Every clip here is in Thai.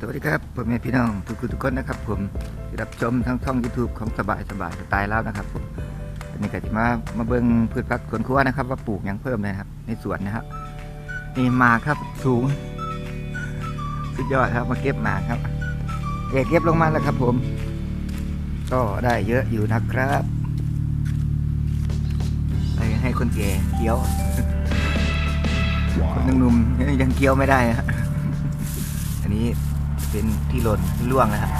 สวัสดีครับผมแม่พี่น้องทุกคนทุกคนนะครับ ผมรับชมทั้งช่อง YouTube ของสบายสบายสไตล์แล้วนะครับผมอันนี้ก็จะมามาเบิ่งพืชผักสวนครัวนะครับ ว่าปลูกยังเพิ่มเลยครับในสวนนะครับนี่หมากครับสูง สุดยอดครับมาเก็บหมากครับเด็กเก็บลงมาแล้วครับ ผม ก็ได้เยอะอยู่นะครับให้ให้คนแก่เคี้ยวคนหนุ่มยังเคี้ยวไม่ได้ฮะอันนี้ เป็นที่หล่นที่ร่วงนะฮะ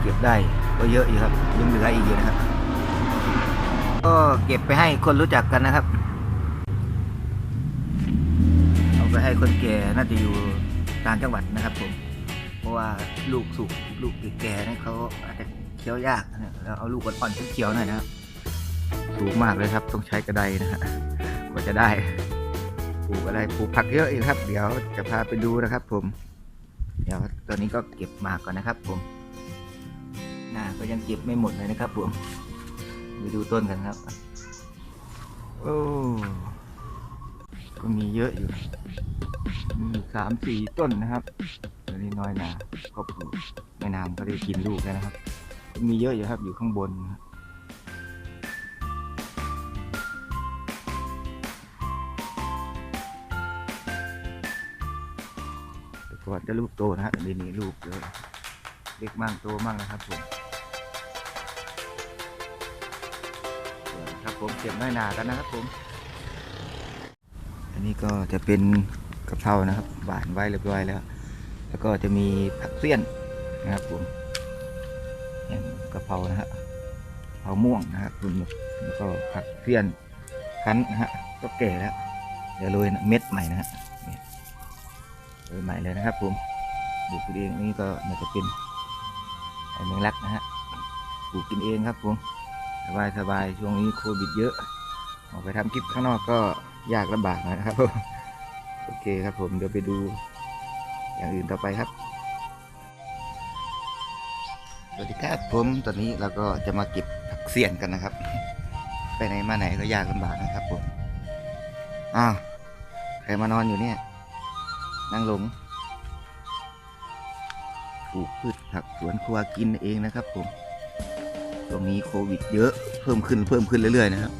เก็บได้ก็เยอะอยู่ครับยังเหลืออีกอยู่นะครับ ก็เก็บไปให้คนรู้จักกันนะครับ เอาไปให้คนแก่น่าจะอยู่ต่างจังหวัดนะครับผม เพราะว่าลูกสุกลูกแก่ๆนี่เขาอาจจะเคี้ยวยากนะแล้วเอาลูกอ่อนๆเคี้ยวหน่อยนะครับสูงมากเลยครับ ต้องใช้กระไดนะฮะกว่าจะได้ปลูกอะไรปลูกผักเยอะอีกครับ เดี๋ยวจะพาไปดูนะครับผม เดี๋ยวตอนนี้ก็เก็บมาก่อนนะครับผมน่าก็ยังเก็บไม่หมดเลยนะครับผมไปดูต้นกันครับ โอ้ก็มีเยอะอยู่มีสามสี่ต้นนะครับตัวนี้น้อยหนาก็ปลูกไม่นานก็ได้กินลูกแล้วนะครับ มีเยอะอยู่ครับอยู่ข้างบนนะครับ แต่ก่อนจะลูกโตนะฮะเดี๋ยวนี้ลูกเยอะเล็กมั่งโตมั่งนะครับผมครับผมเก็บน้อยหนากันนะครับผม อันนี้ก็จะเป็นกะเพรานะครับหวานไว้เรียบร้อยแล้ว แล้วก็จะมีผักเสี้ยนนะครับผมเนี่ยกะเพรานะฮะกะเพราม่วงนะครับคุณแล้วก็ผักเสี้ยนคั้นนะฮะก็แก่แล้วเดี๋ยวโรยเม็ดใหม่นะฮะ ใหม่เลยนะครับผมปลูกินเองนี่ก็น่าจะเป็นไอ้แมงลักนะฮะปลูกกินเองครับผมสบายสบายช่วงนี้โควิดเยอะออกไปทำคลิปข้างนอกก็ยากลำบากหน่อยนะครับผมโอเคครับผมเดี๋ยวไปดูอย่างอื่นต่อไปครับสวัสดีครับผมตอนนี้เราก็จะมาเก็บผักเสี้ยนกันนะครับ ไปไหนมาไหนก็ยากลำบากนะครับผมอ้าวใครมานอนอยู่เนี่ย นั่งลงปลูกพืชผักสวนครัวกินเองนะครับผมตรงนี้โควิดเยอะเพิ่มขึ้นเพิ่มขึ้นเรื่อยๆนะครับ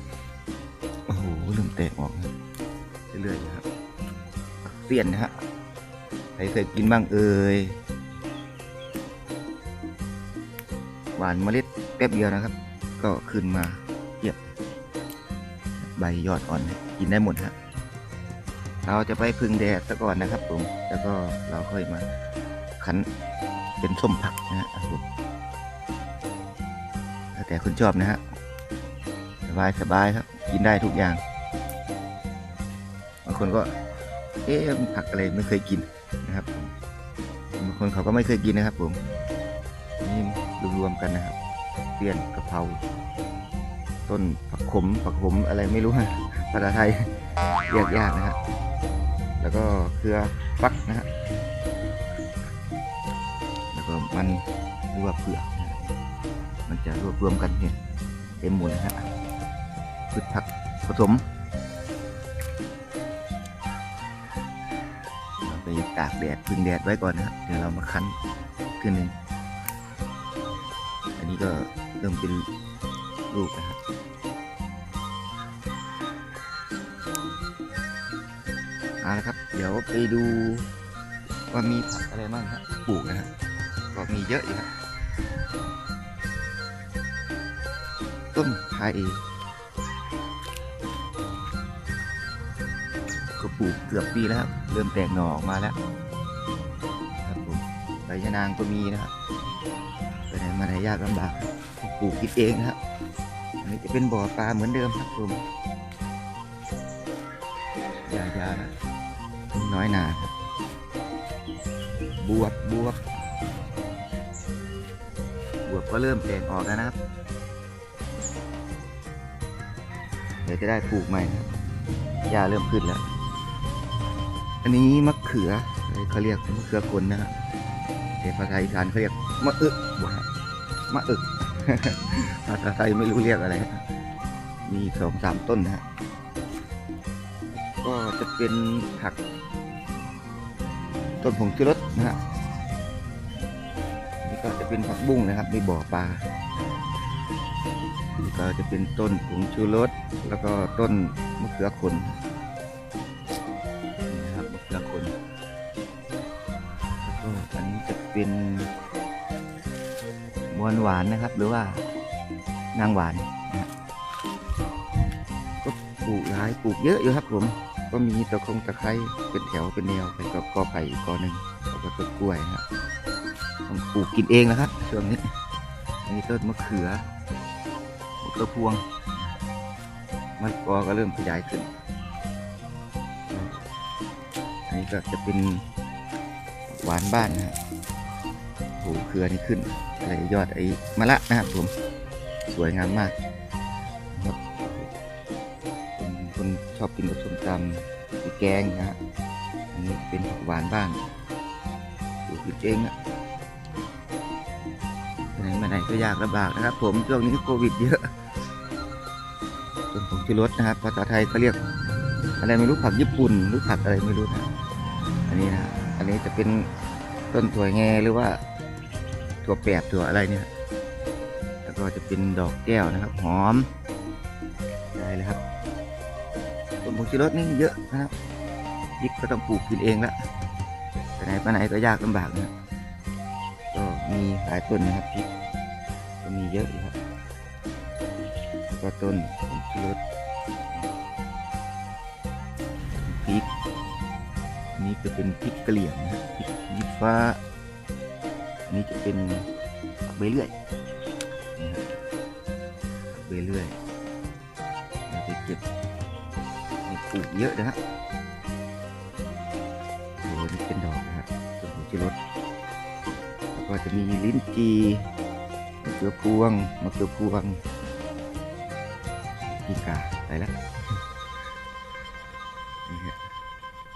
โอ้โหเริ่มแตกออกเรื่อยๆนะครับเสี้ยนนะฮะใครเคยกินบ้างเอ่ยหวานเมล็ดแป๊บเดียวนะครับ ก็ขึ้นมาเยียบใบยอดอ่อนกินได้หมดฮะ เราจะไปพึ่งแดดซะก่อนนะครับผม แล้วก็เราค่อยมาคั้นเป็นส้มผักนะครับผมแล้วแต่คุณชอบนะฮะสบายสบายครับ กินได้ทุกอย่าง บางคนก็ เอ๊ะผักอะไรไม่เคยกินนะครับบางคนเขาก็ไม่เคยกินนะครับ ผมนี่รวมๆกันนะครับเตี้ยนกะเพราต้นผักขมผักขมอะไรไม่รู้ฮะภาษาไทยเรียกยากนะฮะ แล้วก็เครือฟักนะฮะแล้วก็มันหรือว่าเผือกมันจะรวบรวมกันเนี่ยเต็มหมดนะฮะพืชผักผสมเราไปตากแดดพึ่งแดดไว้ก่อนนะครับเดี๋ยวเรามาคั้นขึ้นหนึ่งอันนี้ก็เริ่มเป็นลูกนะครับ เอาละครับ เดี๋ยวไปดูว่ามีผักอะไรบ้างครับปลูกนะฮะก็มีเยอะอยู่ครับต้นไผ่ก็ปลูกเกือบปีแล้วครับ เริ่มแตกหน่อออกมาแล้วครับผมใบยะนางก็มีนะครับไปไหนมาไหนยากลำบากปลูกกินเองนะครับอันนี้จะเป็นบ่อปลาเหมือนเดิมครับผมอยาอยานะ น้อยหนาครับ บวบบวบบวบก็เริ่มแตกออกแล้วนะครับ เดี๋ยวจะได้ปลูกใหม่นะครับหญ้าเริ่มขึ้นแล้ว อันนี้มะเขือเขาเรียกมะเขือกลนะครับแต่ภาษาอีสานเขาเรียกมะอึกบ่ฮะมะอึกภาษาไทยไม่รู้เรียกอะไร มีสองสามต้นนะฮะ ก็จะเป็นผัก ต้นผงชูรสนะฮะนี่ก็จะเป็นผักบุ้งนะครับ มีบ่อปลานี่ก็จะเป็นต้นผงชูรสแล้วก็ต้นมะเขือขนนี่นะครับมะเขือขนแล้วก็อันนี้จะเป็นมวนหวานนะครับ หรือว่านางหวานนะก็ปลูกหลายปลูกเยอะอยู่ครับผม ก็มีตะคงตะไคร้เป็นแถวเป็นแนวไปกับกอไผ่อีกกอหนึ่งแล้วก็ต้นกล้วยนะครับปลูกกินเองนะครับช่วงนี้อันนี้ต้นมะเขือมะเขือพวงมะละกอก็เริ่มขยายขึ้น อันนี้ก็จะเป็นหวานบ้านนะฮะโอ้เครือนี่ขึ้นอะไรยอดไอ้มะละนะครับผม สวยงามมาก อบกินกับส้มตำมีแกงนะฮะอันนี้เป็นผักหวานบ้านปลูกกินเองอะไปไหนมาไหนก็ยากลำบากนะครับ ผมช่วงนี้โควิดเยอะส่วนผงชูรสนะครับภาษาไทยเขาเรียก อะไรไม่รู้ผักญี่ปุ่นหรือผักอะไรไม่รู้นะอันนี้นะอันนี้จะเป็นต้นถั่วแงหรือว่าถั่วแปบถั่วอะไรเนี่ย แล้วก็จะเป็นดอกแก้วนะครับ หอม ต้นผงชูรสนี่เยอะนะครับพริกก็ต้องปลูกกินเองละไปไหนไปไหนก็ยากลำบากนะก็มีหลายต้นนะครับพริกก็มีเยอะครับแล้วก็ต้นผงชูรสพริกนนี้จะเป็นพริกกระเหรี่ยงนะพริกชี้ฟ้าอันนี้จะเป็นผักใบเลื่อยนี่ครับผักใบเลื่อย ปลูกเยอะนะฮะโอ้โหนี่เป็นดอกนะครับส่วนของชิรสแล้วก็จะมีลิ้นจีมะเขือพวงมะเขือพวงพีกาไปแล้วนี่ฮะ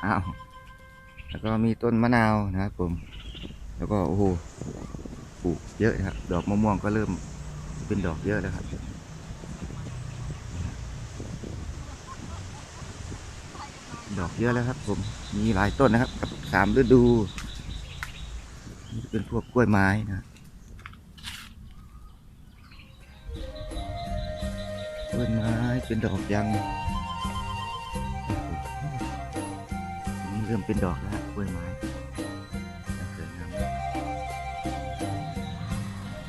อ้าวแล้วก็มีต้นมะนาวนะครับผม แล้วก็โอ้โหปลูกเยอะนะครับ ดอกมะม่วงก็เริ่มเป็นดอกเยอะแล้วครับ ดอกเยอะแล้วครับ ผมมีหลายต้นนะครับกับสามฤดูนี่เป็นพวกกล้วยไม้นะกล้วยไม้เป็นดอกยังนี่เริ่มเป็นดอกแล้วครับกล้วยไม้สวยงาม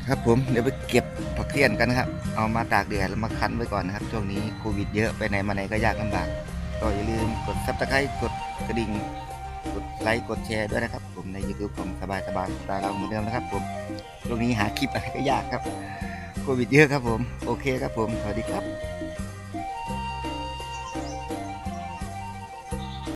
ครับผมเดี๋ยวไปเก็บผักเทียนกันนะครับ เอามาตากแดดแล้วมาคั้นไว้ก่อนนะครับช่วงนี้โควิดเยอะไปไหนมาไหนก็ยากลำบาก ก็อย่าลืมกดซับสไครต์กดกระดิ่ง กดไลค์กดแชร์ด้วยนะครับ ผมใน YouTube ผมสบายสบายตาเราเหมือนเดิมนะครับ ผมตรงนี้หาคลิปอะไรก็ยากครับโควิดเยอะครับผม โอเคครับผม สวัสดีครับ